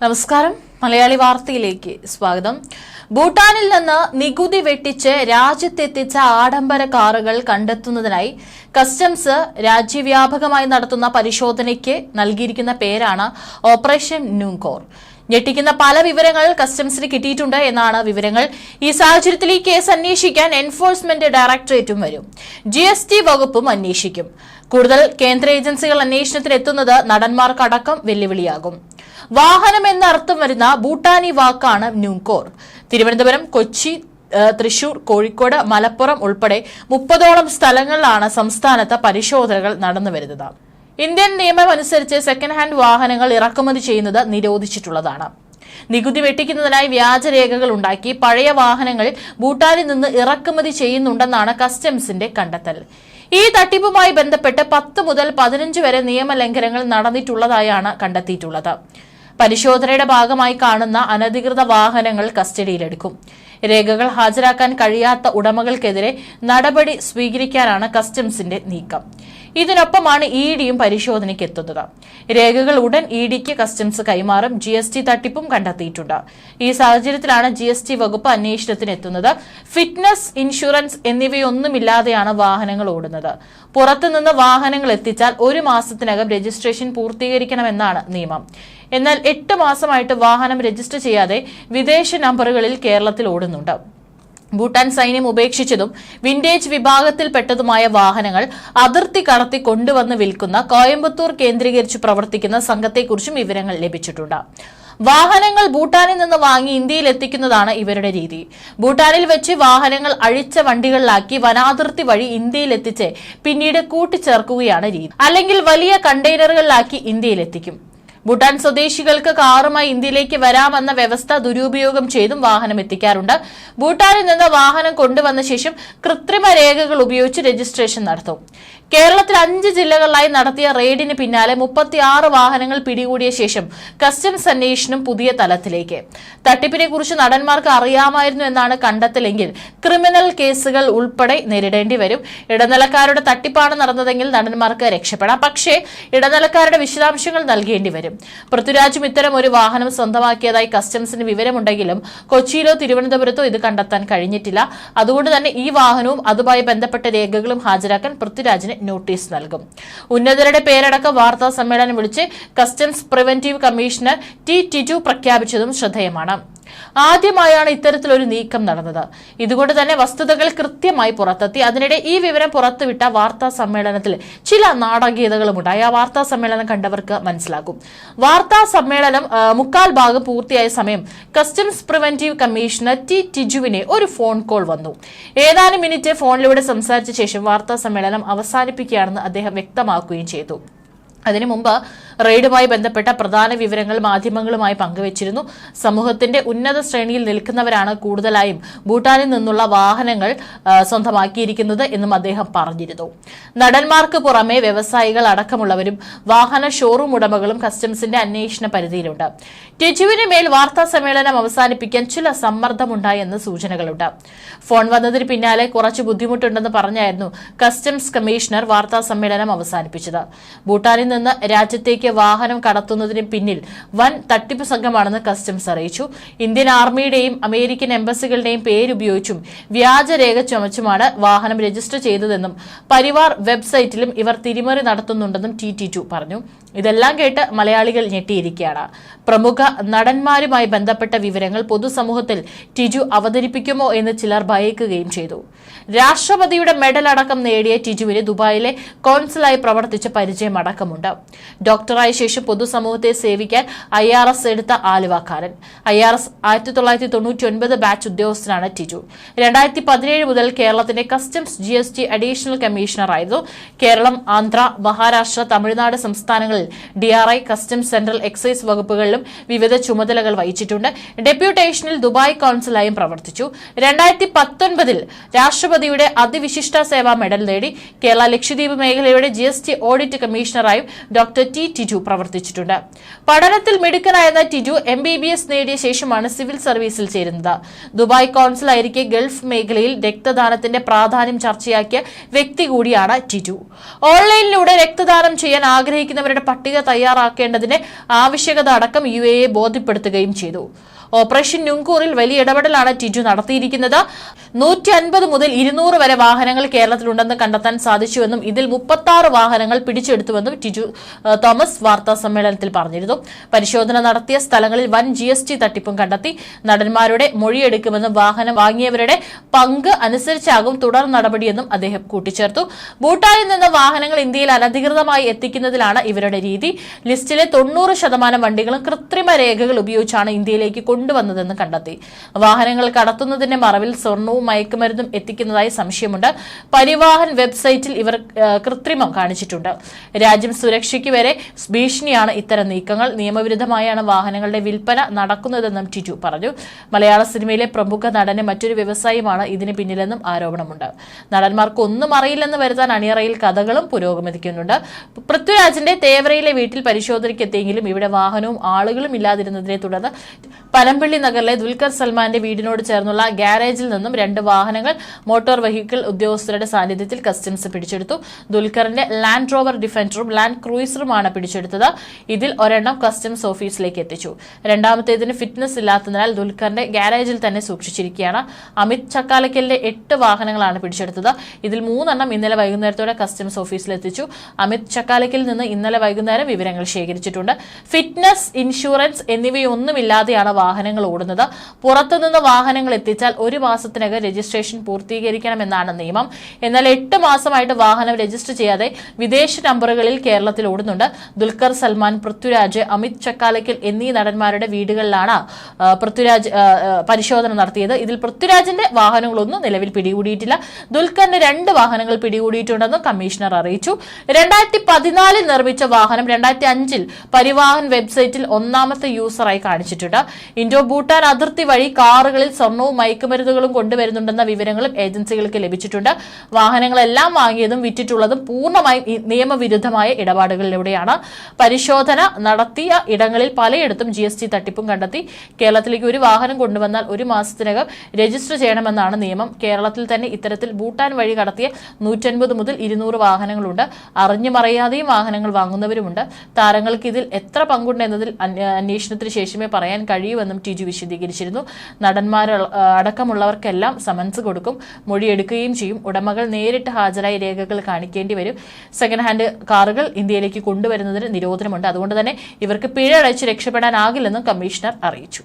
നമസ്കാരം. മലയാളി വാർത്തയിലേക്ക് സ്വാഗതം. ഭൂട്ടാനിൽ നിന്ന് നികുതി വെട്ടിച്ച് രാജ്യത്തെത്തിച്ച ആഡംബര കാറുകൾ കണ്ടെത്തുന്നതിനായി കസ്റ്റംസ് രാജ്യവ്യാപകമായി നടത്തുന്ന പരിശോധനയ്ക്ക് നൽകിയിരിക്കുന്ന പേരാണ് ഓപ്പറേഷൻ ന്യൂങ്കോർ ഞെട്ടിക്കുന്ന പല വിവരങ്ങൾ കസ്റ്റംസിന് കിട്ടിയിട്ടുണ്ട് എന്നാണ് വിവരങ്ങൾ. ഈ സാഹചര്യത്തിൽ ഈ കേസ് അന്വേഷിക്കാൻ എൻഫോഴ്സ്മെന്റ് ഡയറക്ടറേറ്റും വരും. ജി വകുപ്പും അന്വേഷിക്കും. കൂടുതൽ കേന്ദ്ര ഏജൻസികൾ അന്വേഷണത്തിന് എത്തുന്നത് നടന്മാർക്കടക്കം വെല്ലുവിളിയാകും. വാഹനം എന്ന അർത്ഥം വരുന്ന ഭൂട്ടാനി വാക്കാണ് ന്യൂകോർ. തിരുവനന്തപുരം കൊച്ചി തൃശൂർ കോഴിക്കോട് മലപ്പുറം ഉൾപ്പെടെ മുപ്പതോളം സ്ഥലങ്ങളിലാണ് സംസ്ഥാനത്ത് പരിശോധനകൾ നടന്നുവരുന്നത് ഇന്ത്യൻ നിയമം അനുസരിച്ച് സെക്കൻഡ് ഹാൻഡ് വാഹനങ്ങൾ ഇറക്കുമതി ചെയ്യുന്നത് നിരോധിച്ചിട്ടുള്ളതാണ്. നികുതി വെട്ടിക്കുന്നതിനായി വ്യാജരേഖകൾ ഉണ്ടാക്കി പഴയ വാഹനങ്ങൾ ഭൂട്ടാനിൽ നിന്ന് ഇറക്കുമതി ചെയ്യുന്നുണ്ടെന്നാണ് കസ്റ്റംസിന്റെ കണ്ടെത്തൽ. ഈ തട്ടിപ്പുമായി ബന്ധപ്പെട്ട് പത്ത് മുതൽ പതിനഞ്ച് വരെ നിയമലംഘനങ്ങൾ നടന്നിട്ടുള്ളതായാണ് കണ്ടെത്തിയിട്ടുള്ളത്. പരിശോധനയുടെ ഭാഗമായി കാണുന്ന അനധികൃത വാഹനങ്ങൾ കസ്റ്റഡിയിലെടുക്കും. രേഖകൾ ഹാജരാക്കാൻ കഴിയാത്ത ഉടമകൾക്കെതിരെ നടപടി സ്വീകരിക്കാനാണ് കസ്റ്റംസിന്റെ നീക്കം. ഇതിനൊപ്പമാണ് ഇ ഡിയും പരിശോധനയ്ക്ക് എത്തുന്നത്. രേഖകൾ ഉടൻ ഇ ഡിക്ക് കസ്റ്റംസ് കൈമാറും ജി എസ് ടി തട്ടിപ്പും കണ്ടെത്തിയിട്ടുണ്ട്. ഈ സാഹചര്യത്തിലാണ് ജി എസ് ടി വകുപ്പ് അന്വേഷണത്തിന് എത്തുന്നത്. ഫിറ്റ്നസ് ഇൻഷുറൻസ് എന്നിവയൊന്നുമില്ലാതെയാണ് വാഹനങ്ങൾ ഓടുന്നത്. പുറത്തുനിന്ന് വാഹനങ്ങൾ എത്തിച്ചാൽ ഒരു മാസത്തിനകം രജിസ്ട്രേഷൻ പൂർത്തീകരിക്കണമെന്നാണ് നിയമം. എന്നാൽ എട്ട് മാസമായിട്ട് വാഹനം രജിസ്റ്റർ ചെയ്യാതെ വിദേശ നമ്പറുകളിൽ കേരളത്തിൽ ഓടുന്നുണ്ട്. ഭൂട്ടാൻ സൈന്യം ഉപേക്ഷിച്ചതും വിന്റേജ് വിഭാഗത്തിൽപ്പെട്ടതുമായ വാഹനങ്ങൾ അതിർത്തി കടത്തി കൊണ്ടുവന്ന് വിൽക്കുന്ന കോയമ്പത്തൂർ കേന്ദ്രീകരിച്ച് പ്രവർത്തിക്കുന്ന സംഘത്തെക്കുറിച്ചും വിവരങ്ങൾ ലഭിച്ചിട്ടുണ്ട്. വാഹനങ്ങൾ ഭൂട്ടാനിൽ നിന്ന് വാങ്ങി ഇന്ത്യയിൽ എത്തിക്കുന്നതാണ് ഇവരുടെ രീതി. ഭൂട്ടാനിൽ വെച്ച് വാഹനങ്ങൾ അഴിച്ച വണ്ടികളിലാക്കി വനാതിർത്തി വഴി ഇന്ത്യയിൽ എത്തിച്ച് പിന്നീട് കൂട്ടിച്ചേർക്കുകയാണ് രീതി. അല്ലെങ്കിൽ വലിയ കണ്ടെയ്നറുകളിലാക്കി ഇന്ത്യയിൽ എത്തിക്കും. ഭൂട്ടാൻ സ്വദേശികൾക്ക് കാറുമായി ഇന്ത്യയിലേക്ക് വരാമെന്ന വ്യവസ്ഥ ദുരുപയോഗം ചെയ്തും വാഹനം എത്തിക്കാറുണ്ട്. ഭൂട്ടാനിൽ നിന്ന് വാഹനം കൊണ്ടുവന്ന ശേഷം കൃത്രിമ രേഖകൾ ഉപയോഗിച്ച് രജിസ്ട്രേഷൻ നടത്തും. കേരളത്തിൽ അഞ്ച് ജില്ലകളിലായി നടത്തിയ റെയ്ഡിന് പിന്നാലെ മുപ്പത്തിയാറ് വാഹനങ്ങൾ പിടികൂടിയ ശേഷം കസ്റ്റംസ് അന്വേഷണം പുതിയ തലത്തിലേക്ക്. തട്ടിപ്പിനെ കുറിച്ച് നടന്മാർക്ക് അറിയാമായിരുന്നു എന്നാണ് കണ്ടെത്തലെങ്കിൽ ക്രിമിനൽ കേസുകൾ ഉൾപ്പെടെ നേരിടേണ്ടി വരും. ഇടനിലക്കാരുടെ തട്ടിപ്പാണ് നടന്നതെങ്കിൽ നടന്മാർക്ക് രക്ഷപ്പെടാം. പക്ഷേ ഇടനിലക്കാരുടെ വിശദാംശങ്ങൾ നൽകേണ്ടി വരും. പൃഥ്വിരാജും ഇത്തരം ഒരു വാഹനം സ്വന്തമാക്കിയതായി കസ്റ്റംസിന് വിവരമുണ്ടെങ്കിലും കൊച്ചിയിലോ തിരുവനന്തപുരത്തോ ഇത് കണ്ടെത്താൻ കഴിഞ്ഞിട്ടില്ല. അതുകൊണ്ട് തന്നെ ഈ വാഹനവും അതുമായി ബന്ധപ്പെട്ട രേഖകളും ഹാജരാക്കാൻ പൃഥ്വിരാജിന് നോട്ടീസ് നൽകും. ഉന്നതരുടെ പേരടക്ക വാർത്താ സമ്മേളനം വിളിച്ച് customs preventive commissioner T Tiju പ്രഖ്യാപിച്ചതും ശ്രദ്ധേയമാണ്. ആദ്യമായാണ് ഇത്തരത്തിലൊരു നീക്കം നടന്നത്. ഇതുകൊണ്ട് തന്നെ വസ്തുതകൾ കൃത്യമായി പുറത്തെത്തി. അതിനിടെ ഈ വിവരം പുറത്തുവിട്ട വാർത്താ സമ്മേളനത്തിൽ ചില നാടകീയതകളും ഉണ്ടായി ആ വാർത്താ സമ്മേളനം കണ്ടവർക്ക് മനസ്സിലാകും. വാർത്താ സമ്മേളനം മുക്കാൽ ഭാഗം പൂർത്തിയായ സമയം കസ്റ്റംസ് പ്രിവെന്റീവ് കമ്മീഷണർ ടി ടിജുവിനെ ഒരു ഫോൺ കോൾ വന്നു. ഏതാനും മിനിറ്റ് ഫോണിലൂടെ സംസാരിച്ച ശേഷം വാർത്താ സമ്മേളനം അവസാനിപ്പിക്കുകയാണെന്ന് അദ്ദേഹം വ്യക്തമാക്കുകയും ചെയ്തു. അതിനു മുമ്പ് റെയ്ഡുമായി ബന്ധപ്പെട്ട പ്രധാന വിവരങ്ങൾ മാധ്യമങ്ങളുമായി പങ്കുവച്ചിരുന്നു. സമൂഹത്തിന്റെ ഉന്നത ശ്രേണിയിൽ നിൽക്കുന്നവരാണ് കൂടുതലായും ഭൂട്ടാനിൽ നിന്നുള്ള വാഹനങ്ങൾ സ്വന്തമാക്കിയിരിക്കുന്നത് എന്നും അദ്ദേഹം പറഞ്ഞിരുന്നു. നടന്മാർക്ക് പുറമെ വ്യവസായികൾ അടക്കമുള്ളവരും വാഹന ഷോറൂം ഉടമകളും കസ്റ്റംസിന്റെ അന്വേഷണ പരിധിയിലുണ്ട്. ടിജുവിന് മേൽ വാർത്താ സമ്മേളനം അവസാനിപ്പിക്കാൻ ചില സമ്മർദ്ദമുണ്ടായെന്ന് സൂചനകളുണ്ട്. ഫോൺ വന്നതിന് പിന്നാലെ കുറച്ച് ബുദ്ധിമുട്ടുണ്ടെന്ന് പറഞ്ഞായിരുന്നു കസ്റ്റംസ് കമ്മീഷണർ വാർത്താ സമ്മേളനം അവസാനിപ്പിച്ചത്. ഭൂട്ടാനിൽ നിന്ന് രാജ്യത്തേക്ക് വാഹനം കടത്തുന്നതിന് പിന്നിൽ വൻ തട്ടിപ്പ് സംഘമാണെന്ന് കസ്റ്റംസ് അറിയിച്ചു. ഇന്ത്യൻ ആർമിയുടെയും അമേരിക്കൻ എംബസികളുടെയും പേരുപയോഗിച്ചും വ്യാജരേഖ ചുമച്ചുമാണ് വാഹനം രജിസ്റ്റർ ചെയ്തതെന്നും പരിവാർ വെബ്സൈറ്റിലും ഇവർ തിരിമറി നടത്തുന്നുണ്ടെന്നും ടി ടി ടു പറഞ്ഞു. ഇതെല്ലാം കേട്ട് മലയാളികൾ ഞെട്ടിയിരിക്കുകയാണ്. പ്രമുഖ നടന്മാരുമായി ബന്ധപ്പെട്ട വിവരങ്ങൾ പൊതുസമൂഹത്തിൽ ടിജു അവതരിപ്പിക്കുമോ എന്ന് ചിലർ ഭയക്കുകയും ചെയ്തു. രാഷ്ട്രപതിയുടെ മെഡൽ അടക്കം നേടിയ ടിജുവിന് ദുബായിലെ കോൺസലായി പ്രവർത്തിച്ച പരിചയം അടക്കമുണ്ട് ഡോക്ടറായ ശേഷം പൊതുസമൂഹത്തെ സേവിക്കാൻ ഐ ആർ എസ് എടുത്ത ആലുവാക്കാരൻ. ഐ ആർ എസ് ആയിരത്തി തൊള്ളായിരത്തി തൊണ്ണൂറ്റി ഒൻപത് ബാച്ച് ഉദ്യോഗസ്ഥനാണ് ടിജു. രണ്ടായിരത്തി പതിനേഴ് മുതൽ കേരളത്തിന്റെ customs G S T additional കമ്മീഷണറായിരുന്നു Keralam Andhra Maharashtra Tamil Nadu സംസ്ഥാനങ്ങളിൽ ഡിആർഐ കസ്റ്റംസ് സെൻട്രൽ എക്സൈസ് വകുപ്പുകളിലും വിവിധ ചുമതലകൾ വഹിച്ചിട്ടുണ്ട്. ഡെപ്യൂട്ടേഷനിൽ ദുബായ് കൌൺസിലായും പ്രവർത്തിച്ചു. രണ്ടായിരത്തി പത്തൊൻപതിൽ രാഷ്ട്രപതിയുടെ അതിവിശിഷ്ട സേവാ മെഡൽ നേടി. കേരള ലക്ഷദ്വീപ് മേഖലയുടെ ജി എസ് ടി ഓഡിറ്റ് കമ്മീഷണറായും ഡോക്ടർ ടി ടിജു പ്രവർത്തിച്ചിട്ടുണ്ട്. പഠനത്തിൽ മിടുക്കനായിരുന്ന Tiju M B B S നേടിയ ശേഷമാണ് സിവിൽ സർവീസിൽ ചേരുന്നത്. ദുബായ് കോൺസുലായിരിക്കെ ഗൾഫ് മേഖലയിൽ രക്തദാനത്തിന്റെ പ്രാധാന്യം ചർച്ചയാക്കിയ വ്യക്തി കൂടിയാണ് ടിജു. ഓൺലൈനിലൂടെ രക്തദാനം ചെയ്യാൻ ആഗ്രഹിക്കുന്നവരുടെ പട്ടിക തയ്യാറാക്കേണ്ടതിന്റെ ആവശ്യകത അടക്കം യു എ ബോധ്യപ്പെടുത്തുകയും ചെയ്തു. ഓപ്പറേഷൻ നുങ്കൂറിൽ വലിയ ഇടപെടലാണ് ടിജു നടത്തിയിരിക്കുന്നത്. നൂറ്റി അൻപത് മുതൽ ഇരുന്നൂറ് വരെ വാഹനങ്ങൾ കേരളത്തിലുണ്ടെന്ന് കണ്ടെത്താൻ സാധിച്ചുവെന്നും ഇതിൽ മുപ്പത്തി ആറ് വാഹനങ്ങൾ പിടിച്ചെടുത്തുവെന്നും ടിജു തോമസ് വാർത്താ സമ്മേളനത്തിൽ പറഞ്ഞിരുന്നു. പരിശോധന നടത്തിയ സ്ഥലങ്ങളിൽ വൻ ജി എസ് ടി തട്ടിപ്പും കണ്ടെത്തി. നടന്മാരുടെ മൊഴിയെടുക്കുമെന്നും വാഹനം വാങ്ങിയവരുടെ പങ്ക് അനുസരിച്ചാകും തുടർ നടപടിയെന്നും അദ്ദേഹം കൂട്ടിച്ചേർത്തു. ഭൂട്ടാനിൽ നിന്ന് വാഹനങ്ങൾ ഇന്ത്യയിൽ അനധികൃതമായി എത്തിക്കുന്നതിലാണ് ഇവരുടെ രീതി. ലിസ്റ്റിലെ തൊണ്ണൂറ് ശതമാനം വണ്ടികളും കൃത്രിമ രേഖകൾ ഉപയോഗിച്ചാണ് ഇന്ത്യയിലേക്ക് കൊണ്ടുവന്നതെന്ന് കണ്ടെത്തി. വാഹനങ്ങൾ കടത്തുന്നതിന്റെ മറവിൽ സ്വർണവും മയക്കുമരുന്നും എത്തിക്കുന്നതായി സംശയമുണ്ട്. പരിവാഹൻ വെബ്സൈറ്റിൽ ഇവർ കൃത്രിമം കാണിച്ചിട്ടുണ്ട്. രാജ്യം സുരക്ഷയ്ക്ക് വരെ ഭീഷണിയാണ് ഇത്തരം നീക്കങ്ങൾ. നിയമവിരുദ്ധമായാണ് വാഹനങ്ങളുടെ വിൽപ്പന നടക്കുന്നതെന്നും ടിറ്റു പറഞ്ഞു. മലയാള സിനിമയിലെ പ്രമുഖ നടന് മറ്റൊരു വ്യവസായമാണ് ഇതിന് പിന്നിലെന്നും ആരോപണമുണ്ട്. നടന്മാർക്ക് ഒന്നും അറിയില്ലെന്ന് വരുത്താൻ അണിയറയിൽ കഥകളും പുരോഗമിക്കുന്നുണ്ട്. പൃഥ്വിരാജിന്റെ തേവരയിലെ വീട്ടിൽ പരിശോധനയ്ക്കെത്തിയെങ്കിലും ഇവിടെ വാഹനവും ആളുകളും ഇല്ലാതിരുന്നതിനെ തുടർന്ന് പനമ്പള്ളി നഗറിലെ ദുൽഖർ സൽമാന്റെ വീടിനോട് ചേർന്നുള്ള ഗ്യാരേജിൽ നിന്നും വാഹനങ്ങൾ മോട്ടോർ വെഹിക്കിൾ ഉദ്യോഗസ്ഥരുടെ സാന്നിധ്യത്തിൽ കസ്റ്റംസ് പിടിച്ചെടുത്തു. ദുൽഖറിന്റെ ലാൻഡ് റോവർ ഡിഫൻഡറും ലാൻഡ് ക്രൂയിസറുമാണ് പിടിച്ചെടുത്തത്. ഇതിൽ ഒരെണ്ണം കസ്റ്റംസ് ഓഫീസിലേക്ക് എത്തിച്ചു. രണ്ടാമത്തേതിന് ഫിറ്റ്നസ് ഇല്ലാത്തതിനാൽ ദുൽഖറിന്റെ ഗാരേജിൽ തന്നെ സൂക്ഷിച്ചിരിക്കുകയാണ്. അമിത് ചക്കാലക്കലിന്റെ എട്ട് വാഹനങ്ങളാണ് പിടിച്ചെടുത്തത്. ഇതിൽ മൂന്നെണ്ണം ഇന്നലെ വൈകുന്നേരത്തോടെ കസ്റ്റംസ് ഓഫീസിൽ എത്തിച്ചു അമിത് ചക്കാലക്കിൽ നിന്ന് ഇന്നലെ വൈകുന്നേരം വിവരങ്ങൾ ശേഖരിച്ചിട്ടുണ്ട്. ഫിറ്റ്നസ് ഇൻഷുറൻസ് എന്നിവയൊന്നുമില്ലാതെയാണ് വാഹനങ്ങൾ ഓടുന്നത്. പുറത്തുനിന്ന് വാഹനങ്ങൾ എത്തിച്ചാൽ ഒരു മാസത്തിനകം രജിസ്ട്രേഷൻ പൂർത്തീകരിക്കണമെന്നാണ് നിയമം. എന്നാൽ എട്ട് മാസമായിട്ട് വാഹനം രജിസ്റ്റർ ചെയ്യാതെ വിദേശ നമ്പറുകളിൽ കേരളത്തിൽ ഓടുന്നുണ്ട്. ദുൽഖർ സൽമാൻ പൃഥ്വിരാജ് അമിത് ചക്കാലക്കൽ എന്നീ നടന്മാരുടെ വീടുകളിലാണ് പൃഥ്വിരാജ് പരിശോധന നടത്തിയത്. ഇതിൽ പൃഥ്വിരാജിന്റെ വാഹനങ്ങളൊന്നും നിലവിൽ പിടികൂടിയിട്ടില്ല. ദുൽഖറിന്റെ രണ്ട് വാഹനങ്ങൾ പിടികൂടിയിട്ടുണ്ടെന്നും കമ്മീഷണർ അറിയിച്ചു. രണ്ടായിരത്തി പതിനാലിൽ നിർമ്മിച്ച വാഹനം രണ്ടായിരത്തി അഞ്ചിൽ പരിവാഹൻ വെബ്സൈറ്റിൽ ഒന്നാമത്തെ യൂസറായി കാണിച്ചിട്ടുണ്ട്. ഇൻഡോ ഭൂട്ടാൻ അതിർത്തി വഴി കാറുകളിൽ സ്വർണവും മയക്കുമരുന്നുകളും കൊണ്ടുവരുന്നുണ്ടെന്ന വിവരങ്ങളും ഏജൻസികൾക്ക് ലഭിച്ചിട്ടുണ്ട്. വാഹനങ്ങളെല്ലാം വാങ്ങിയതും വിറ്റിട്ടുള്ളതും പൂർണമായും നിയമവിരുദ്ധമായ ഇടപാടുകളിലൂടെയാണ്. പരിശോധന നടത്തിയ ഇടങ്ങളിൽ പലയിടത്തും ജി ടി തട്ടിപ്പും കണ്ടെത്തി. കേരളത്തിലേക്ക് ഒരു വാഹനം കൊണ്ടുവന്നാൽ ഒരു മാസത്തിനകം രജിസ്റ്റർ ചെയ്യണമെന്നാണ് നിയമം. കേരളത്തിൽ തന്നെ ഇത്തരത്തിൽ ഭൂട്ടാൻ വഴി കടത്തിയ നൂറ്റൻപത് മുതൽ ഇരുന്നൂറ് വാഹനങ്ങളുണ്ട്. അറിഞ്ഞു മറിയാതെയും വാഹനങ്ങൾ വാങ്ങുന്നവരുമുണ്ട്. താരങ്ങൾക്ക് ഇതിൽ എത്ര പങ്കുണ്ട് എന്നതിൽ അന്വ- അന്വേഷണത്തിന് ശേഷമേ പറയാൻ കഴിയൂവെന്നും ടിജു വിശദീകരിച്ചിരുന്നു. നടന്മാർ അടക്കമുള്ളവർക്കെല്ലാം സമൻസ് കൊടുക്കും മൊഴിയെടുക്കുകയും ചെയ്യും. ഉടമകൾ നേരിട്ട് ഹാജരായി രേഖകൾ കാണിക്കേണ്ടി വരും. സെക്കൻഡ് ഹാൻഡ് കാറുകൾ ഇന്ത്യയിലേക്ക് കൊണ്ടുവരുന്നതിന് നിരോധനമുണ്ട്. അതുകൊണ്ട് തന്നെ ഇവർക്ക് പിഴ അടച്ച് രക്ഷപ്പെടാനാകില്ലെന്നും കമ്മീഷണർ അറിയിച്ചു.